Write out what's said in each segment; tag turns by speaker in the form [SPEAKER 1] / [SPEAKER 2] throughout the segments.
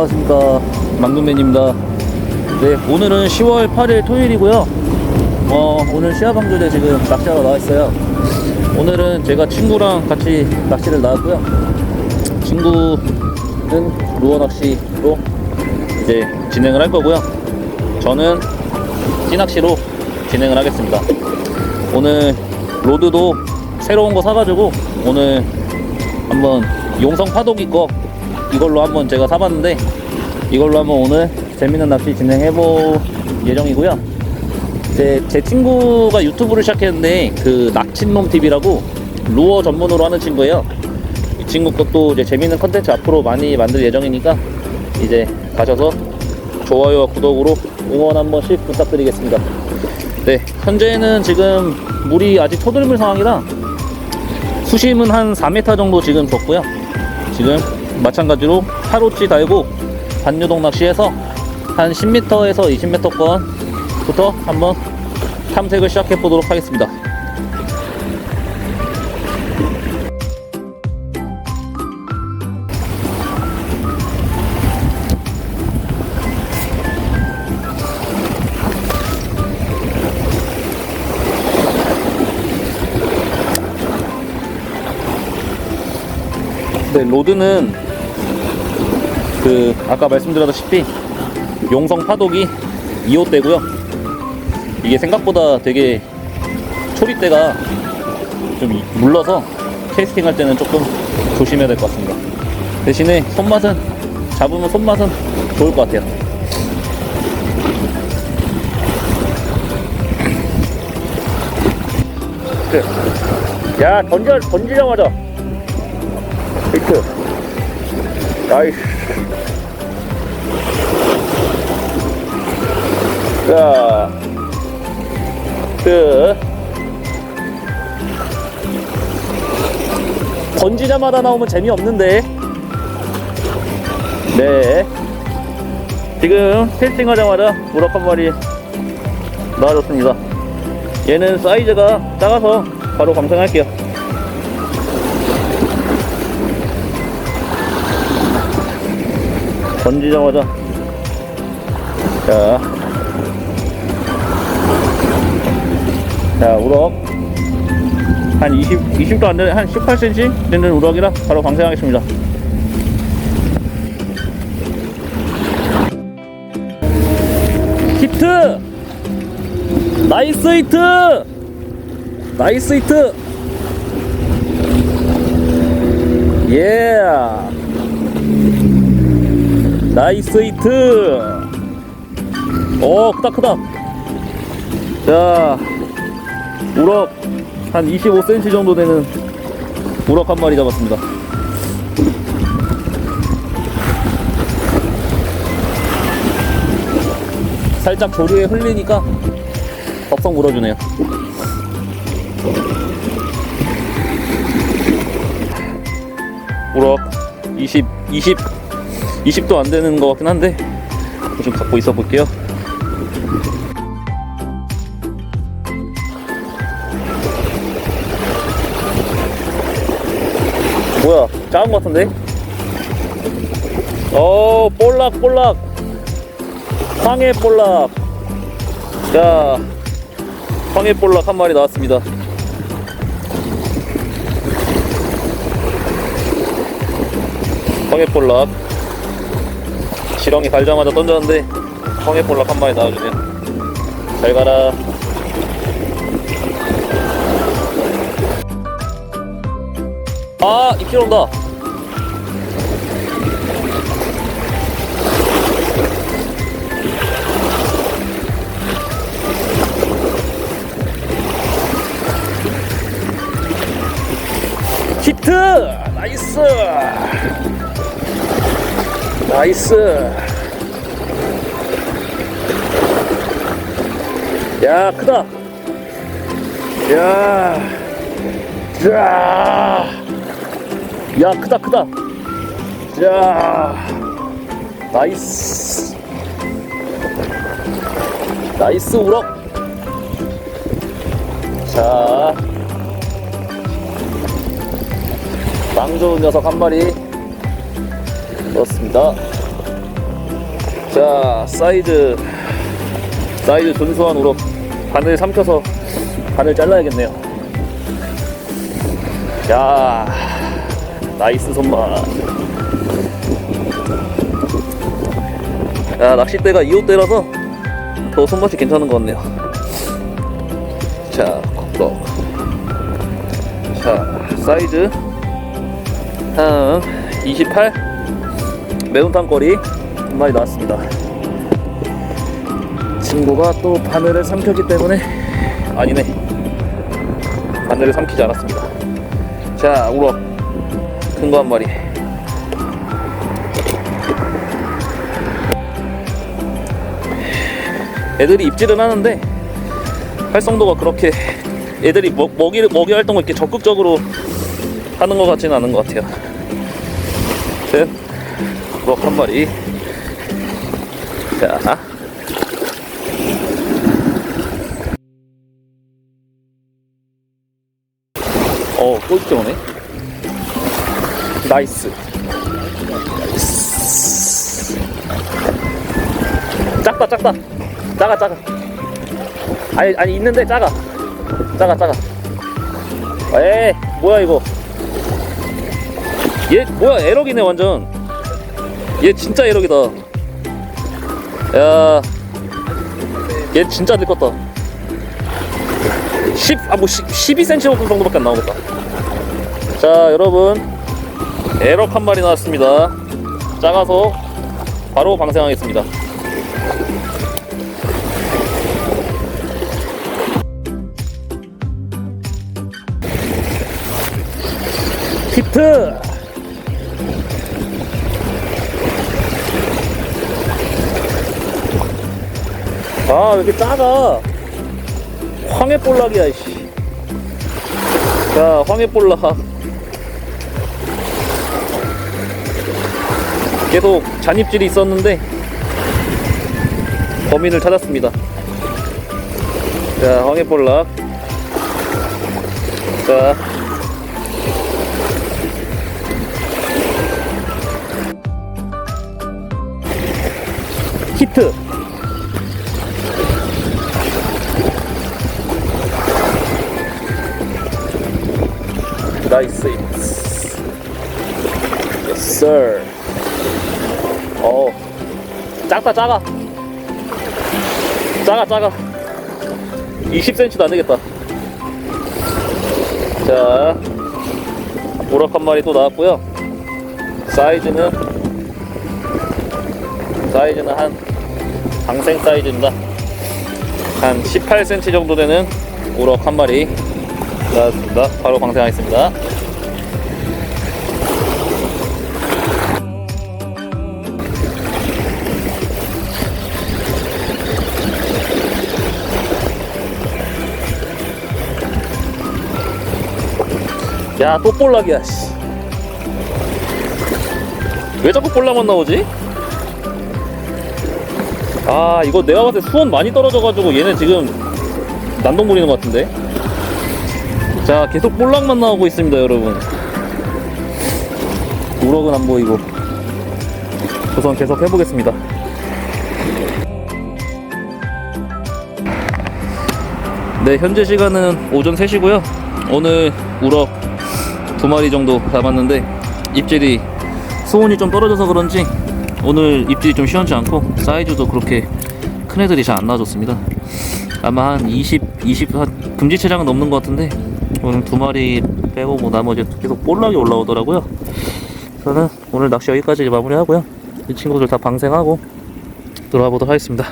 [SPEAKER 1] 안녕하십니까. 망금맨입니다. 네 오늘은 10월 8일 토요일이고요. 어 오늘 시야방조대 지금 낚시하러 나와 있어요. 오늘은 제가 친구랑 같이 낚시를 나왔고요. 친구는 루어 낚시로 이제 진행을 할 거고요. 저는 찌낚시로 진행을 하겠습니다. 오늘 로드도 새로운 거 사가지고 오늘 한번 용성 파도기 거 이걸로 한번 제가 사봤는데 이걸로 한번 오늘 재밌는 낚시 진행해볼 예정이고요. 제, 제 친구가 유튜브를 시작했는데 그 낚친놈 TV라고 루어 전문으로 하는 친구예요. 이 친구 것도 이제 재밌는 컨텐츠 앞으로 많이 만들 예정이니까 이제 가셔서 좋아요와 구독으로 응원 한 번씩 부탁드리겠습니다. 네, 현재는 지금 물이 아직 초들물 상황이라 수심은 한 4m 정도 지금 줬고요. 지금 마찬가지로 하루치 달고 반유동 낚시해서 한 10m에서 20m권부터 한번 탐색을 시작해 보도록 하겠습니다. 네, 로드는 그 아까 말씀드렸다시피 용성 파독이 2호 대고요. 이게 생각보다 되게 초리대가 좀 이- 물러서 캐스팅 할 때는 조금 조심해야 될 것 같습니다. 대신에 손맛은 잡으면 손맛은 좋을 것 같아요. 야 던져 던지자마자 히트 나이스 자 그. 던지자마자 나오면 재미없는데. 네. 지금 캐스팅 하자마자 우럭 한 마리 나와줬습니다. 얘는 사이즈가 작아서 바로 감상할게요. 던지자마자. 자, 자 우럭 한 20, 20도 안 되는 한 18cm 되는 우럭이라 바로 방생하겠습니다. 히트! 나이스 히트! 나이스 히트! 예! 나이스 히트! 오, 크다, 크다! 자, 우럭 한 25cm 정도 되는 우럭 한 마리 잡았습니다. 살짝 조류에 흘리니까 덥석 물어주네요. 우럭 20, 20, 20도 안 되는 것 같긴 한데 좀 갖고 있어 볼게요. 뭐야? 작은 것 같은데? 어 볼락 볼락. 황해 볼락. 자 황해 볼락 한 마리 나왔습니다. 황해 볼락. 지렁이 갈자마자 던졌는데 황해 볼락 한 마리 나와주네요. 잘 가라 아 입질 온다. 히트! 나이스! 나이스! 야 크다! 야! 자. 야 크다 크다. 자 나이스. 나이스 우럭. 자빵 좋은 녀석 한 마리 넣었습니다. 자 사이즈 사이즈 준수한 우럭. 바늘 삼켜서 바늘 잘라야겠네요. 야 나이스 손맛. 야 낚싯대가 2호대라서 더 손맛이 괜찮은 것 같네요. 자 컵떡. 자 사이즈. 한 28 매운탕 거리 한 마리 나왔습니다. 친구가 또 바늘을 삼켰기 때문에 아니네. 바늘을 삼키지 않았습니다. 자 우럭 큰 거 한 마리. 애들이 입질은 하는데 활성도가 그렇게 애들이 먹, 먹이, 먹이 활동을 이렇게 적극적으로 하는 것 같지는 않은 것 같아요. 셋 우럭 한 마리. 자. 어, 꼴찌 오네. 나이스. 작다, 작다. 작아, 작아. 아니, 아니, 있는데 작아. 작아, 작아. 에이, 뭐야, 이거. 얘, 뭐야, 에럭이네, 완전. 얘 진짜 에럭이다. 야. 얘 진짜 늙었다. 10, 아, 뭐, 10, 12cm 정도밖에 안 나오겠다. 자, 여러분. 에럭 한 마리 나왔습니다. 작아서 바로 방생하겠습니다. 히트! 아, 왜 이렇게 작아? 황해볼락이야, 이씨. 자, 황해볼락. 계속 잔입질이 있었는데, 범인을 찾았습니다. 자, 황해볼락. 자. 히트! 나이스. Yes, sir. 어, 작다, 작아. 작아, 작아. 20cm도 안 되겠다. 자, 우럭 한 마리 또 나왔고요. 사이즈는, 사이즈는 한, 방생 사이즈입니다. 한 18cm 정도 되는 우럭 한 마리 나왔습니다. 바로 방생하겠습니다. 야, 또 볼락이야, 씨. 왜 자꾸 볼락만 나오지? 아, 이거 내가 봤을 때 수온 많이 떨어져가지고 얘네 지금 난동 부리는 것 같은데? 자, 계속 볼락만 나오고 있습니다, 여러분. 우럭은 안 보이고. 우선 계속 해보겠습니다. 네, 현재 시간은 오전 3시고요. 오늘 우럭 두 마리 정도 잡았는데 입질이 수온이 좀 떨어져서 그런지 오늘 입질이 좀 시원치 않고 사이즈도 그렇게 큰 애들이 잘 안 나와줬습니다. 아마 한 20, 20, 한 금지 체장은 넘는 것 같은데 오늘 두 마리 빼고 뭐 나머지 계속 볼락이 올라오더라고요. 저는 오늘 낚시 여기까지 마무리하고요. 이 친구들 다 방생하고 들어가 보도록 하겠습니다.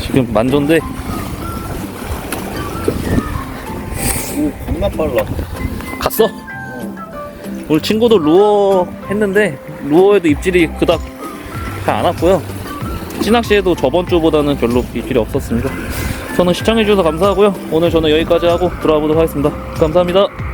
[SPEAKER 1] 지금 만조인데
[SPEAKER 2] 겁나 빨라.
[SPEAKER 1] 갔어? 오늘 친구도 루어 했는데 루어에도 입질이 그닥 잘 안 왔고요. 찌낚시에도 저번 주보다는 별로 입질이 없었습니다. 저는 시청해주셔서 감사하고요. 오늘 저는 여기까지 하고 보도록 하겠습니다. 감사합니다.